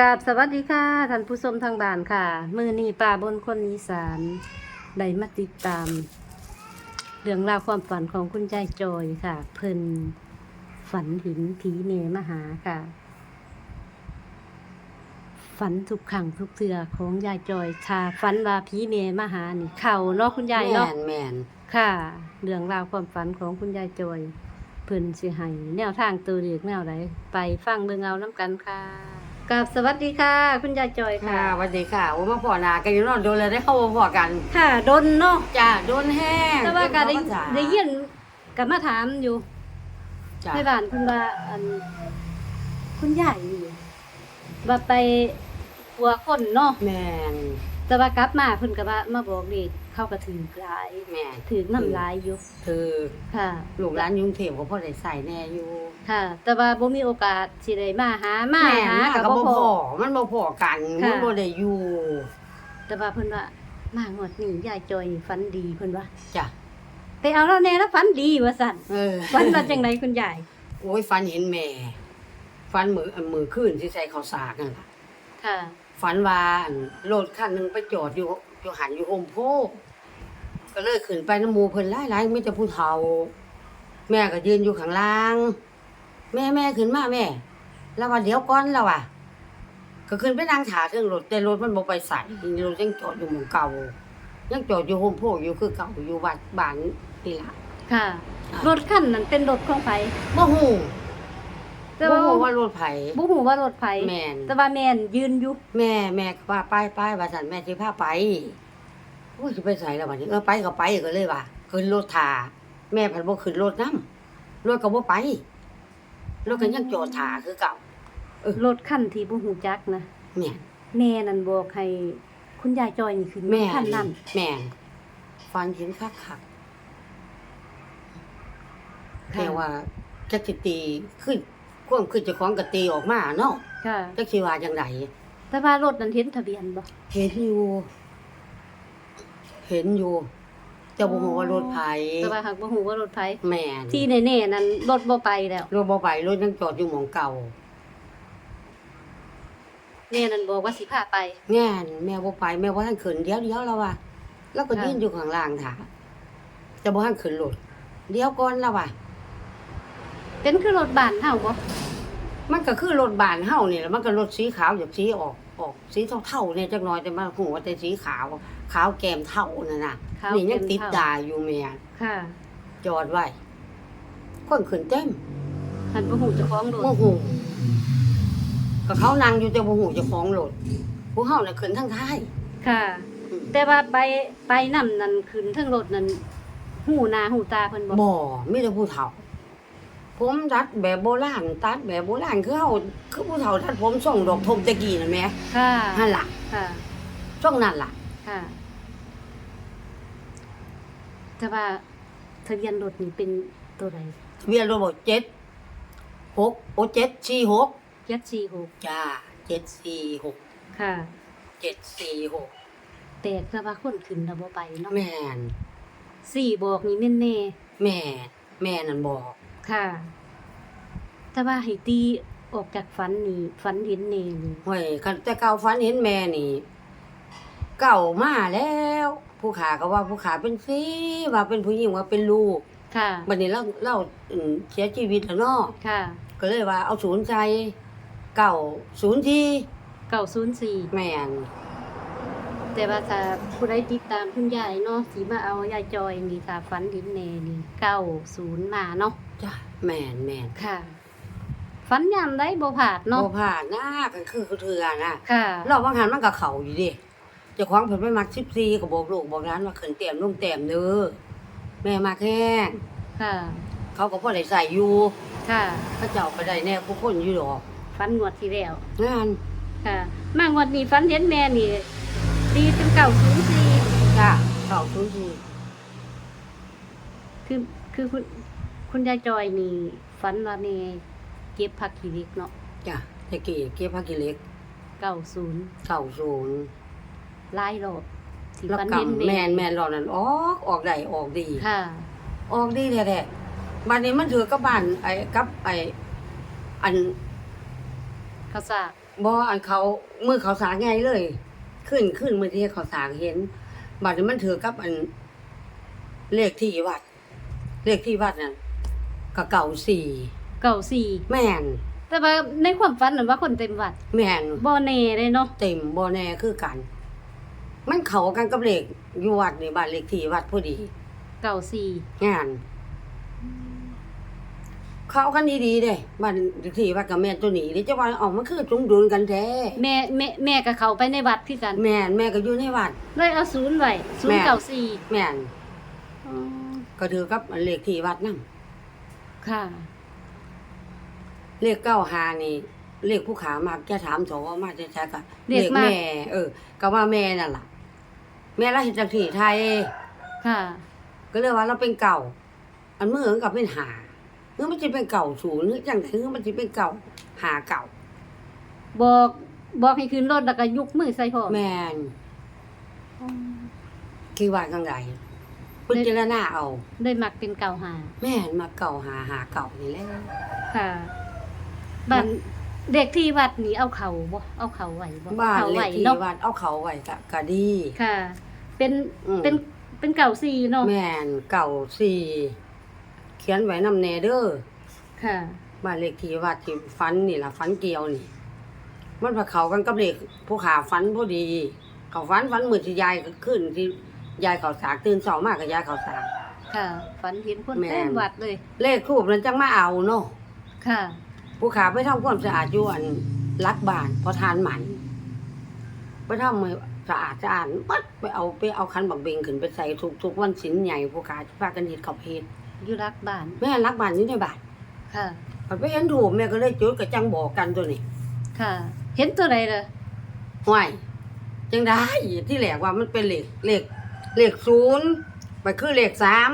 กราบสวัสดีค่ะท่านผู้ชมทางบ้านค่ะ มือนี้ป่าบนคนอีสานได้มาติดตาม เรื่องราวความฝันของคุณยายจอยค่ะ เพิ่นฝันเหินผีเนมาหาค่ะ ฝันทุกครั้งทุกเทือของยายจอยถ้าฝันว่าผีเนมาหานี่เข่าเนาะคุณยายแม่เนาะนแม่นค่ะ เรื่องราวความฝันของคุณยายจอยเพิ่นสิให้แนวทางตัวเลือกแนวใดไปฟังเบิ่งเอาน้ำกันค่ะ กับสวัสดีค่ะ คุณยายจอยค่ะค่ะสวัสดีค่ะโอ้มาพอหนากันอยู่เนอนโดนเลยได้เข้ามาพอกันค่ะดนเนาะจ้าโดนแห้งแต่ว่าก็ได้เป็นภาษาได้ยินกับมาถามอยู่จ้าในบ้านคุณว่าอัน คุณยายนี่ว่าไปปัวคนเนาะแม่นแต่ว่ากลับมาเพิ่นก็ว่ามาบอกนี่ เข้าก็ถือหลายแม่นถือน้ำลายอยู่คือค่ะ ลูกร้านยุงเทพก็พ่อได้ใส่แน่อยู่ค่ะ แต่ว่าบ่มีโอกาสสิได้มาหามาแม่นหามากับก็บ่บ่พพออมันบ่พอกันค่ะมันบ่ได้อยู่แต่ว่าเพิ่นว่ามางวดนี้ยายจอยนี่ฝันดีเพิ่นว่าจ้ะไปเอาแล้วแน่แล้วฝันดีว่าสั่นเออฝันว่าจังไดคุณยายโอ้ยฟันเห็นแม่ฟันมือมือขึ้นที่ใส่ข้าวสากนั่นล่ะค่ะฝันว่าอั่นรถคันหนึงไปจอดอยู่อยู่หันอยู่โฮมโพ ก็เลยขึ้นไปน้ำหมูเพิ่นหลายๆมีแต่ผู้เฒ่า แม่ก็ยืนอยู่ข้างล่าง แม่แม่ขึ้นมาแม่ แล้วว่าเดี๋ยวก่อนแล้วอะ ก็ขึ้นไปนั่งถาเครื่องรถแต่รถมันบ่ไปใส่รถยังจอดอยู่หมู่เก่า ยังจอดอยู่โฮมโพอยู่คือเก่าอยู่วัดบ้านนี่ล่ะค่ะ รถคันนั้นเป็นรถของไผบ่ฮู้แต่บ่ว่าฮู้ว่ารถไผบ่ฮู้ว่ารถไผแม่นแต่ว่าแม่นยืนอยู่แม่แม่ก็ว่าไปไปว่าสันแม่สิพาไป โอ้ยสิไปใส่แล้วบัดนี้เออไปก็ไปก็เลยว่าขึ้นรถทาแม่พันบ่ขึ้นรถนํรถก็บ่ไปรถก็ยังจอดทาคือเก่ารถคันที่บ่ฮู้จักนะแม่นแม่นั่นบอกให้คุณยายจอยนี่ขึ้นแม่คันนั้นแม่นฟันเห็นคักคักแต่ว่าจักสิตีขึ้นความขึ้นเจ้าของก็ตีออกมาเนาะค่ะจักสิว่าจังไดแต่ว่ารถนั้นเห็นทะเบียนบ่เห็นอยู่ เห็นอยู่แต่บ่ฮู้ว่ารถไผแต่ว่าหากบ่ฮู้ว่ารถไผแม่นที่แน่ๆนั้นรถบ่ไปแล้วรถบ่ไปรถยังจอดอยู่หมองเก่าแม่นั่นบอกว่าสิพาไปแง่นแม่บ่ไปแม่บ่ทันขึ้นเดี๋ยวเดี๋ยวแล้วว่ะแล้วก็ค่ะยืนอยู่ข้างล่างถาแต่บ่ทันขึ้นรถเดี๋ยวก่อนแล้วว่ะเป็นคือรถบ้านเฮาบ่มันก็คือรถบ้านเฮานี่แหละมันก็รถสีขาวจากสีออกออกสีเทาๆเนี่ยจักหน่อยแต่มันหัวแต่สีขาว ขาวแก้มเทานั่นน่ะขาวนี่ยังเต็มติดเท่าดาอยู่แม่ค่ะจอดไว้คนขึ้นเต็มหันบ่ฮู้เจ้าของรถโมโหก็เขานั่งอยู่แต่บ่ฮู้เจ้าของรถผู้เฮาน่ะขึ้นทางท้ายค่ะแต่ว่าไปไปนํนั่นขึ้นเทั้งรถนั่นหูหน้าหูตาเพิ่นบ่บ่มีแต่ผู้เฒ่า ผมตัดแบบโบราณตัดแบบโบราณคือเฮาคือผู้เฒ่าตัดผมส่งดอกทมตะกี้น่ะแหม่ค่ะนั่นล่ะค่ะ ช่วงนั้นล่ะ ค่ะ แต่ว่าทะเบียนรถนี่เป็นตัวใดทะเบียนรถบ่7 6โอ้746 746จ้า746ค่ะ746แปลกแต่ว่าคนขึ้นแล้วบ่ไปเนาะแม่นสี่บอกนี่แน่แม่แม่นั่นบอก ๆค่ะ แต่ว่าให้ตีออกจากฝันนี่ฝันเห็นแน่นี่ห้วยคันแต่เก่าฝันเห็นแม่นี่ เก่ามาแล้ว ผู้ขาก็ว่าผู้ขาเป็นสิว่าเป็นผู้หญิงว่าเป็นลูกค่ะบัดนี้เราเราอืมเสียชีวิตแล้วเนาะค่ะก็เลยว่าเอาศูนย์ใจเก่าศูนย์ที่904แม่นแต่ว่าถ้าผู้ใดติดตามคุณยายเนาะสิมาเอายายจอยนี่ถ้าฝันเห็นแน่นี่90มาเนาะจ้ะแม่นแม่นค่ะฝันยามได้บ่ผาดเนาะบ่ผ่านนะก็คือคือเถื่อนะค่ะเราบางหันมันก็เข้าอยู่ดิ เจ้าของเพิ่นไปมัก14ก็บอกลูกบอกร้านว่าขึ้นเต็มลงเต็มเด้อแม่มาแค่งค่ะ เขาก็พอได้ใส่อยู่ค่ะเขาเจ้าก็ได้แน่ผู้คนอยู่ดอกฝันงวดที่แล้วงานค่ะ มางวดนี้ฝันเห็นแม่นี่ดีจน904จ้ะเข้าศูนย์ที่คือคือคุณคุณยายจอยนี่ฝันว่าแม่เก็บผักขี้เหล็กเนาะจ้ะตะกี้เก็บผักกิเล็ก90เก้าศูนย์ หลายรอบที่แล้วฝันก็เห็นแม่นแม่นรอบนั้นออกออกได้ออกดี ค่ะ ออกดีแท้ๆบัดนี้มันถือกับบ้านไอ้กับไอ้อันข้าวสากบ่อันเขามือเขาสางไงเลย ขึ้นขึ้นมือที่เขาสางเห็นบัดนี้มันถือกับอันเลขที่วัด เลขที่วัดนั่นก็เก่าสี่เก่าสี่ แม่นแต่ว่าในความฝันน่ะว่าคนเต็มวัด แม่นบ่แน่เลยเนาะเต็มบ่แน่คือกัน มันเข้ากันกับเลขอยู่วัดนี่บ้านเลขที่วัดพอดีเก่าสี่งาน เข้ากันดีๆเด้บ้านเลขที่วัดกับแม่นตัวนี้เดี๋ยวจะว่าเออกมันคือสมดุลกันแท้แม่แม่แม่ก็เข้าไปในวัดคือกันแม่นแม่ก็อยู่ในวัด เลยเอาศูนย์ไว้ศูนแม่ย์เก่าสี่แม่นอ๋อก็ถือกับเลขที่วัดนํค่ะ เลขเก้าหานี่เลขผู้ขามาจะถามโถว่ามาจะใช้กับเลขมากแม่ เออก็ว่าแม่นั่นล่ะ แม่เราเห็นจากที่ไทย ค่ะ ก็เลยว่าเราเป็นเก่า อันเมื่อกับเป็นหาเมื่อมันจะเป็นเก่าศูนย์หรือจังไดเมื่อมันจะเป็นเก่าหาเก่า บอกบอกให้ขึ้นรถแล้วก็ยกมือใส่พ่อแมนคือว่าจังไดพิจารณาเอา ได้มักเป็นเก่าหา แม่นมาเก่าหาหาเก่านี่แหละค่ะบ้านเด็กที่วัดนี่เอาเขาบ่เอาเขาไหวบ่บ้านเขาเลไหวขที่เนาะวัดเอาเขาไว้ก็ก็ดีค่ะ เป็นอืม เป็นเป็นเก่าสี่เนาะแม่นเก่าสี่เขียนไว้นำแน่เด้อค่ะ บ้านเลขที่วัดที่ฟันนี่ล่ะฟันเกี่ยวนี่ มันพาเขากันกับเลขผู้ขาฟันพอดี เขาฟันฟันมือที่ยายก็ขึ้นที่ยายเขาสากตื่นเช้ามากกับยายเขาสาก ค่ะ ฝันเห็นคนแม่น เต็มวัดเลย เลขทูบนั้นจังมาเอาเนาะค่ะ ผู้ขาไปทำความสะอาดอยู่อันรักบ้านพอทานหมัน ไปทำให้สะอาดสะอาดปัดไปเอาไปเอาคันบักเบงขึ้นไปใส่ทุกทุกวันสินใหญ่ผู้ขาพากันเฮ็ดข้าวเพชรอยู่รักบ้าน แม่รักบ้านนี้ในบ้านค่ะพอไปเห็นถูกแม่ก็เลยจุดกับจังบอกกันตัวนี้ค่ะ เห็นตัวใดล่ะห้วยจังได้ที่แหลกว่ามันเป็นเลขเลขเลขศูนย์ไปคือเลขสาม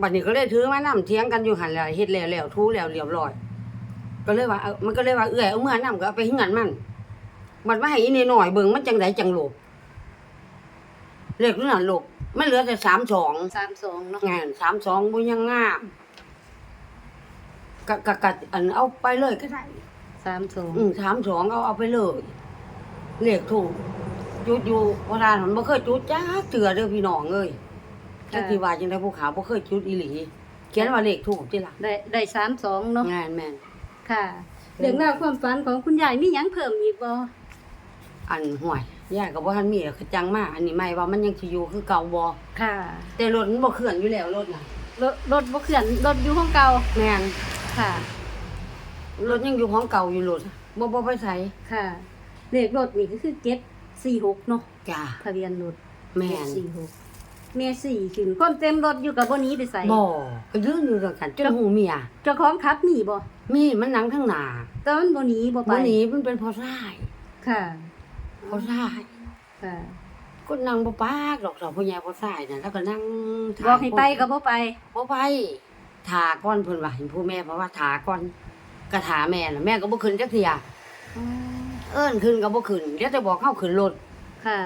บัดนี้ก็เลยถือมานํเถียงกันอยู่หันแล้วเฮ็ดแล้วแล้วทูแล้วเรียบร้อย ก็เลยว่าเออมันก็เลยว่าเอื้อยเอาเมื่อนํก็เอาไปเฮือนมัน มันมาให้อีนี่หน่อยเบิ่งมันจังไดจังหลบเลขนั่นหลบมันเหลือแต่สามสองสามสองเนาะงานสามสองบ่ยังงามกะกะกะอันเอาไปเลยก็ได้สามสองอืมสามสองเอาเอาไปเลยเลขถูกจุดอยู่โบราณมันบ่เคยจุดจ้าเตือเด้อพี่น้องเอ้ยจักสิว่าจังได๋ผู้ขาวบ่เคยจุดอีหลีเขียนว่าเลขถูกติล่ะได้ได้สามสองเนาะงานแม่นค่ะเรื่องราวความฝันของคุณยายมีหยังเพิ่มอีกบ่ อันห่วยยายก็บ่ทันมีหรอกคือจังมาอันนี้ไม่ว่ามันยังสิอยู่คือเก่าบ่ค่ะแต่รถมันบ่เคลื่อนอยู่แล้วรถน่ะรถรถบ่เคลื่อนรถอยู่ห้องเก่าแม่นค่ะ รถยังอยู่ของเก่าอยู่รถบ่บ่ไปไสค่ะเลขรถนี่ก็คือเก็ตสี่หกเนาะจ้าทะเบียนรถแม่นสี่หกแม่สี่ขึ้นคนเต็มรถอยู่กับบ่หนี้ไปใส่บ่ก็ยืนอยู่ด้วยกันจนหูเมียเจ้าของขับหนีบ่มีมันนั่งข้างหน้าแต่มันบ่หนีบ่ไปบ่หนีมันเป็นเพอร้ายค่ะเพอร้ายค่ะก็นั่งบ่ปากดอกสาวผู้ใหญ่ผู้ชายน่ะแล้วก็นั่งถ่าบอกให้ไปก็บ่ไปบ่ไปถาก่อนเพิ่นว่าเห็นผู้แม่เพราะว่าถาก่อนก็ถาแม่น่ะแม่ก็บ่ขึ้นจักเที่ยเอิ้นขึ้นก็บ่ขึ้นเดี๋ยวจะบอกเข้าขึ้นรถ ค่ะ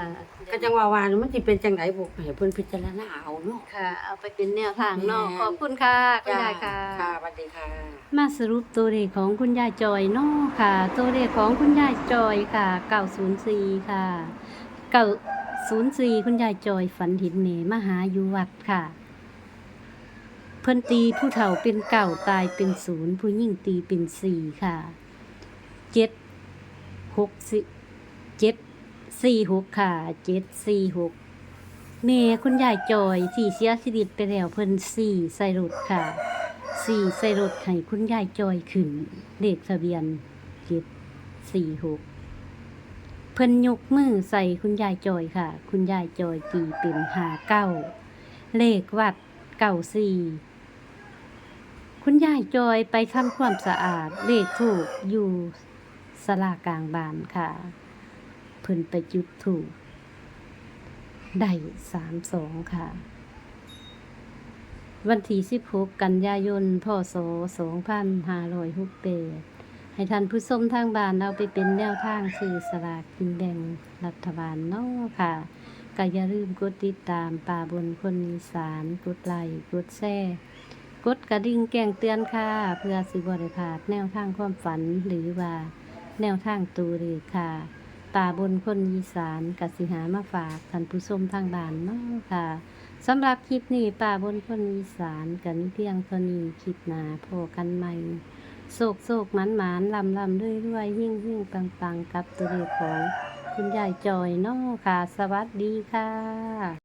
ก็จังว่าว่ามันสิเป็นจังไดบ่ให้เพิ่นพิจารณาเอาเนาะ ค่ะ เอาไปเป็นแนวทางเนาะแม่ ขอบคุณค่ะคุณยายค่ะ ค่ะสวัสดีค่ะ มาสรุปตัวเลขของคุณยายจอยเนาะค่ะ ตัวเลขของคุณยายจอยค่ะ 904 ค่ะ 904 คุณยายจอยฝันเห็นเนมาหาอยู่วัดค่ะ เพิ่นตีผู้เฒ่าเป็นเก่าตายเป็นศูนย์ผู้ยิ่งตีเป็นสี่ค่ะ เจ็ดหกสิเจ็ด สี่หกค่ะเจ็ดสี่หกเมคุณยายจอยที่เสียชีวิตไปแล้วเพิ่นสี่ใส่รถค่ะสี่ใส่รถให้คุณยายจอยขึ้นเลขทะเบียนเจ็ดสี่หกเพิ่นยกมือใส่คุณยายจอยค่ะ คุณยายจอยตีเป็นหาเก้าเลขวัดเก้าสี่คุณยายจอยไปทำความสะอาดเลขถูกอยู่สลากลางบานค่ะ พิ่นไปจุดถูกได้สามสองค่ะ วันที่16กันยายนพศ2568ให้ท่านผู้ชมทางบ้านเอาไปเป็นแนวทางซื้อสลากกินแบ่งรัฐบาลเนาะค่ะก็อย่าลืมกดติดตามป่าบนคนอีสานกดไลค์กดแชร์กดกระดิ่งแจ้งเตือนค่ะ เพื่อสิบริพลาดแนวทางความฝันหรือว่าแนวทางตูเรีค่ะ ป่าบนคนอีสานกสิหามาฝากท่านผู้ชมทางบ้านเนาะค่ะสำหรับคลิปนี้ป่าบนคนอีสานกันเพียงเท่านี้คลิปหนาโพกันใหม่โศกโศกหมันหมันลำลำด้วยด้วยหิ่งหิ่งปังปังกับตัวเลขของ คุณยายจอยเนาะค่ะ สวัสดีค่ะ